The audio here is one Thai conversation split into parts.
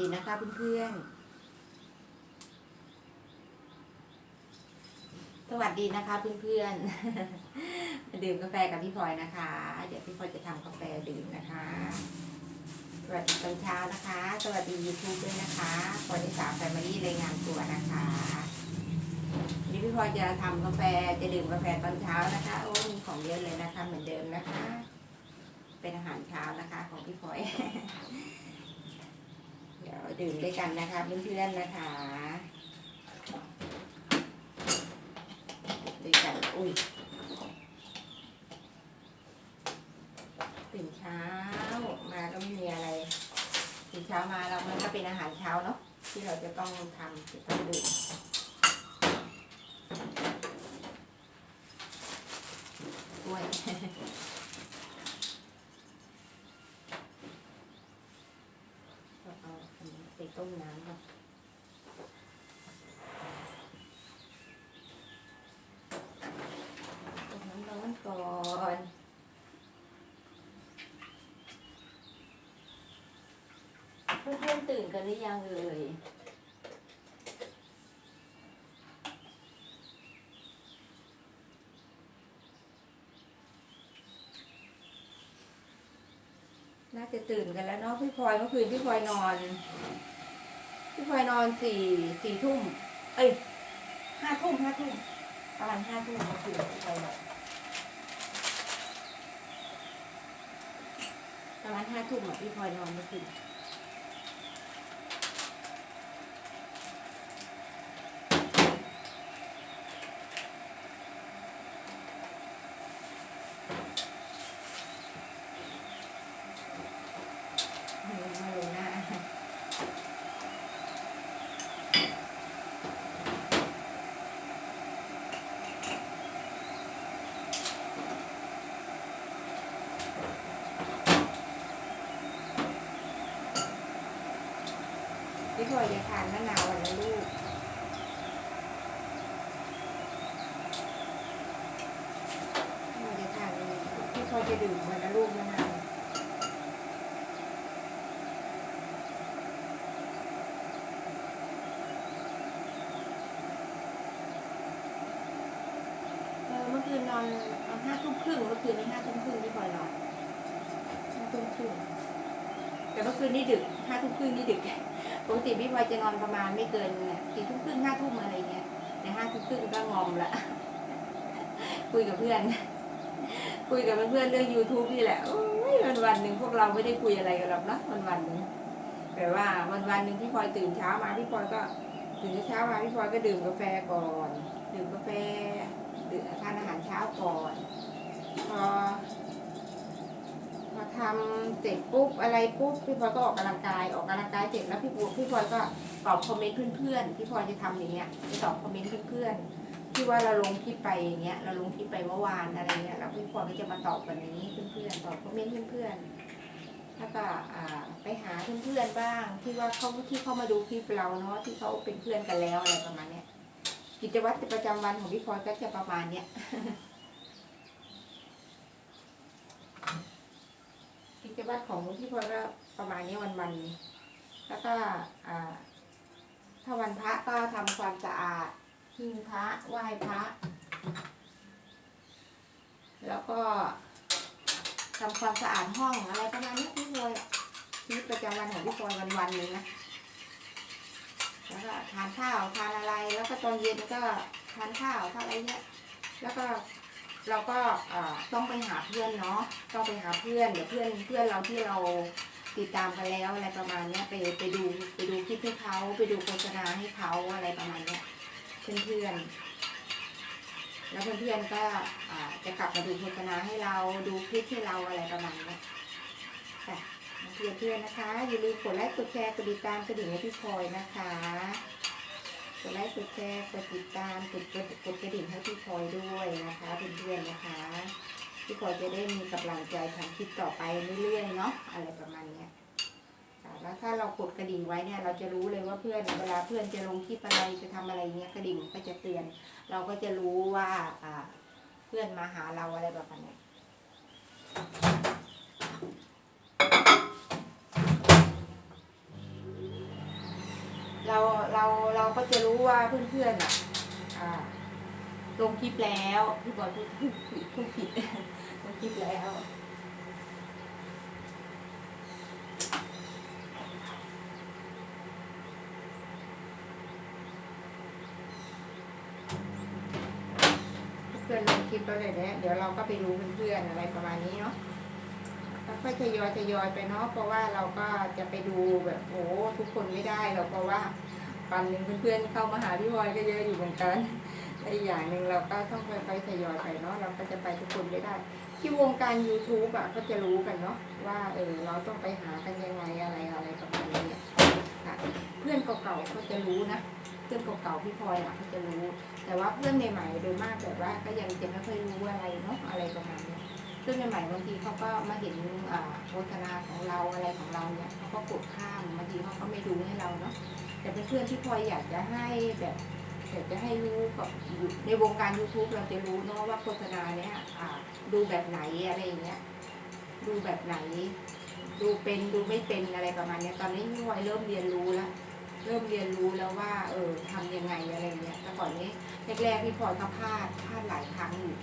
ดีนะคะเพื่อนๆ สวัสดีนะคะเพื่อนๆ มาดื่มกาแฟกับพี่พลอยนะคะ เดี๋ยวพี่พลอยจะทำกาแฟดื่มนะคะ สวัสดีตอนเช้านะคะ สวัสดียูทูบด้วยนะคะวันที่สามแฟมิลี่รายงานตัวนะคะวันนี้พี่พลอยจะทำกาแฟ จะดื่มกาแฟตอนเช้านะคะ โอ้มีของเยอะเลยนะคะ เหมือนเดิมนะคะ เป็นอาหารเช้านะคะ ของพี่พลอย ดี๋ยวดื่มด้วยกันนะคะเพื่อนๆนะคะด้วยกันอุ้ยตื่นเช้ามาก็ไม่มีอะไรตื่นเช้ามาเรามันก็เป็นอาหารเช้าเนาะที่เราจะต้องทำจะต้องดื่มกล้วย ก็เอาอันนี้ไปต้มน้ำก่อนต้มน้ำร้อนก่อนเพื่อนๆ ตื่นกันหรือยังเอ่ยน่าจะตื่นกันแล้วเนาะพี่พลอยเมื่อคืนพี่พลอยนอน พี่พลอยนอนสี่สี่ทุ่ม เอ้ยห้าทุ่มห้าทุ่มประมาณห้าทุ่มเมื่อคืนพี่พลอยนอนประมาณห้าทุ่มอะพี่พลอยนอนเมื่อคืนเออมาลงหน้า พี่พลอยจะทานมะนาววันละลูกพี่พลอยจะทานพี่พลอยจะดื่มวันละลูกมะนาวเออเมื่อคืนนอนนอนห้าทุ่มครึ่งเมื่อคืนนี้ห้าทุ่มครึ่งพี่พลอยนอนห้าทุ่มครึ่ง แต่เมื่อคืนนี่ดึกห้าทุ่มครึ่งนี่ดึกปกติพี่พลอยจะนอนประมาณไม่เกินสี่ทุ่มครึ่งห้าทุ่มอะไรเงี้ยแต่ห้าทุ่มครึ่งก็งอมละคุยกับเพื่อน คุยกับเพื่อนเรื่อง YouTube นี่แหละวันวันหนึ่งพวกเราไม่ได้คุยอะไรกันหรอกนะวันวันหนึ่งแต่ว่าวันวันหนึ่งพี่พลอยตื่นเช้ามาพี่พลอยก็ตื่นเช้ามาพี่พลอยก็ดื่มกาแฟก่อนดื่มกาแฟดื่มทานอาหารเช้าก่อนพอ อทำเสร็จปุ๊บอะไรปุ๊บพี่พลอยก็ออกกำลังกายออกกำลังกายเสร็จแล้วพี่ปูพี่พลอยก็ตอบคอมเมนต์เพื่อนๆพี่พลอยจะทำอย่างเงี้ยจะตอบคอมเมนต์เพื่อนๆที่ว่าเราลงคลิปไปอย่างเงี้ยเราลงคลิปไปเมื่อวานอะไรเงี้ยแล้วพี่พลอยก็จะมาตอบวันนี้เพื่อนๆตอบคอมเมนต์เพื่อนๆแล้วก็ไปหาเพื่อนๆบ้าง ที่ว่าเขาที่เขามาดูคลิปเราเนาะที่เขาเป็นเพื่อนกันแล้วอะไรประมาณเนี้ยกิจวัตรประจำวันของพี่พลอยก็จะประมาณเนี้ย กิจ วัตรของพี่พลอยก็ประมาณนี้วันวันๆแล้วก็ถ้าวันพระก็ทำความสะอาดหิ้งพระไหว้พระ แล้วก็ทำความสะอาดห้องอะไรประมาณนี้พี่พลอยชีวิตประจำวันของพี่พลอยวันวันๆหนึ่งนะแล้วก็ทานข้าวทานอะไร แล้วก็ตอนเย็นก็ทานข้าวทานอะไรเงี้ยแล้วก็ เราก็ต้องไปหาเพื่อนเนาะต้องไปหาเพื่อนเดี๋ยวเพื่อนเพื่อนเราที่เราติดตามกันแล้วอะไรประมาณเนี้ยไปไปดูไปดูคลิปให้เขาไปดูโฆษณาให้เขาอะไรประมาณเนี้ยเพื่อนเพื่อนแล้วเพื่อนเพื่อนก็จะกลับมาดูโฆษณาให้เราดูคลิปให้เราอะไรประมาณเนี้ยค่ะเพื่อนเพื่อนนะคะอย่าลืมกดไลค์กดแชร์กดติดตามกระดิ่งให้พี่พลอยนะคะ กดไลค์กดแชร์กดติดตามกดกดกดกระดิ่งให้พี่พลอยด้วยนะคะเพื่อนๆนะคะพี่พลอยจะได้มีกำลังใจทำคลิปต่อไปเรื่อยๆเนาะอะไรประมาณเนี้ยแล้วถ้าเรากดกระดิ่งไว้เนี่ยเราจะรู้เลยว่าเพื่อนเวลาเพื่อนจะลงคลิปอะไรจะทำอะไรเงี้ยกระดิ่งก็จะเตือน เราก็จะรู้ว่าอ่าเพื่อนมาหาเราอะไรแบบนี้ เราเราเราก็จะรู้ว่าเพื่อนๆอะอ่าลงคลิปแล้วพี่บอยพูดพูดผิดพูดผิดลงคลิปแล้วเพื่อนลงคลิปแล้วเลยเนี่ยเดี๋ยวเราก็ไปรู้เพื่อนๆอะไรประมาณนี้เนาะ ค่อยทยอยทยอยไปเนาะเพราะว่าเราก็จะไปดูแบบโอ้ทุกคนไม่ได้เราเพราะว่าวันหนึ่งเพื่อนๆเข้ามาหาพี่บอยก็เยอะอยู่เหมือนกันและอีอย่างหนึ่งเราก็ต้องค่อยๆทยอยไปเนาะเราก็จะไปทุกคนไม่ได้ ที่วงการ YouTube อะก็จะรู้กันเนาะว่าเออเราต้องไปหากันยังไงอะไรอะไรประมาณนี้เนี่ยค่ะเพื่อนเก่าๆก็จะรู้นะเพื่อนเก่าๆพี่พลอยอะเขาจะรู้ แต่ว่าเพื่อนใหม่ๆโดยมากแบบว่าก็ยังจะไม่ค่อยรู้อะไรเนาะอะไรประมาณนี้ ยเพื่อนใหม่ๆบางทีเขาก็มาเห็นโฆษณาของเราอะไรของเราเนี่ยเขาก็กดข้ามบางทีเขาก็ไม่ดูให้เราเนาะแต่เป็นเพื่อนที่พลอยอยากจะให้แบบอยากจะให้รู้กับในวงการ YouTube เราจะรู้เนาะว่าโฆษณาเนี้ยดูแบบไหนอะไรอย่างเงี้ยดูแบบไหน ดูเป็นดูไม่เป็นอะไรประมาณเนี้ยตอนนี้พี่พลอยเริ่มเรียนรู้แล้วเริ่มเรียนรู้แล้วว่า เออทำยังไงอะไรเงี้ยแต่ก่อนนี้แรกๆพี่พลอยก็พลาดพลาดหลายครั้งอยู่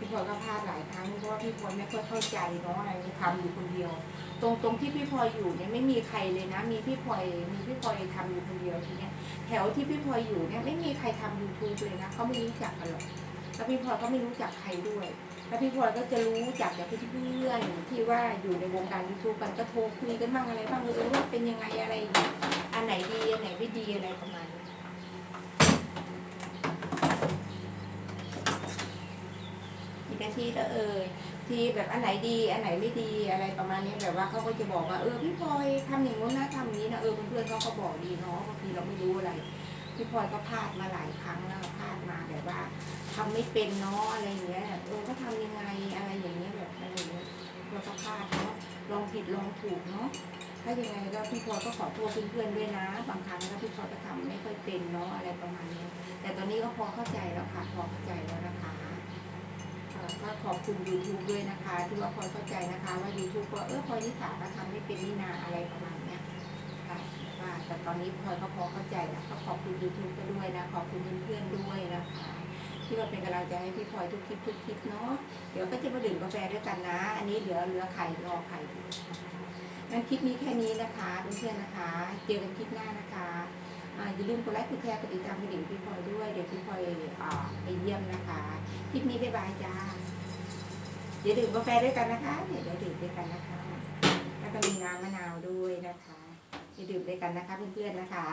พี่พลอยก็พลาดหลายครั้งเพราะว่าพี่พลอยไม่ค่อยเข้าใจเนาะอะไรทำอยู่คนเดียว ตรงตรงที่พี่พลอยอยู่เนี่ยไม่มีใครเลยนะ มีพี่พลอยมีพี่พลอยทำอยู่คนเดียวทีเนี้ยแถวที่พี่พลอยอยู่เนี่ยไม่มีใครทำ YouTube เลยนะเขาไม่รู้จักกันหรอกแล้วพี่พลอยก็ไม่รู้จักใครด้วยแล้วพี่พลอยก็จะรู้จักจากเพื่อนที่ว่าอยู่ในวงการยูทูบกันก็โทรคุยกันบ้างอะไรบ้างเออว่าเป็นยังไงอะไร อันไหนดีอันไหนไม่ดีอะไรประมาณนี้อีกนา ที่ละเออที่แบบอันไหนดีอันไหนไม่ดีอะไรประมาณนี้แบบว่าเขาก็จะบอกว่าเออพี่พลอยทำอย่างนู้นนะทำอย่างนี้นะเออเพื่อนๆเขาก็บอกดีเนาะบางทีเราไม่รู้อะไรพี่พลอยก็พลาดมาหลายครั้งแล้วพลาดมาแบบว่าทำไม่เป็นเนาะอะไรอย่างเงี้ยเออก็ทำยังไงอะไรอย่างเงี้ยแบบอะไรอย่างเงี้ยเราก็พลาดเนาะลองผิดลองถูกเนาะถ้ายังไงแล้วพี่พลอยก็ขอโทษเพื่อนๆด้วยนะบางครั้งแล้วพี่พลอยก็ทำไม่ค่อยเป็นเนาะอะไรประมาณนี้แต่ตอนนี้ก็พอเข้าใจแล้วค่ะพอเข้าใจแล้วนะคะ ก็ขอบคุณ YouTube ด้วยนะคะ ที่ว่าพลอยเข้าใจนะคะ ว่า YouTube ก็เออพลอยนิสาก็ทำไม่เป็นนี่นาอะไรประมาณเนี้ยค่ะว่าแต่ตอนนี้พลอยก็พอเข้าใจแล้วก็ขอบคุณ YouTube ก็ด้วยนะขอบคุณเพื่อนๆด้วยนะคะที่มาเป็นกำลังใจให้พี่พลอยทุกคลิปทุกคลิปเนาะเดี๋ยวก็จะมาดื่มกาแฟด้วยกันนะ อันนี้เหลือเหลือไข่รอไข่งั้นคลิปนี้แค่นี้นะคะเพื่อนๆนะคะเจอกันคลิปหน้านะคะอ่าอย่าลืมกดไลค์กดแชร์กดติดตามกระดิ่งพี่พลอยด้วยเดี๋ยวพี่พลอยอ่าไปเยี่ยมนะ คลิปนี้บ๊ายบายจ้าเดี๋ยวดื่มกาแฟด้วยกันนะคะเดี๋ยวเดี๋ยวดื่มด้วยกันนะคะ แล้วก็มีน้ำมะนาวด้วยนะคะเดี๋ยวดื่มด้วยกันนะคะเพื่อนๆนะคะ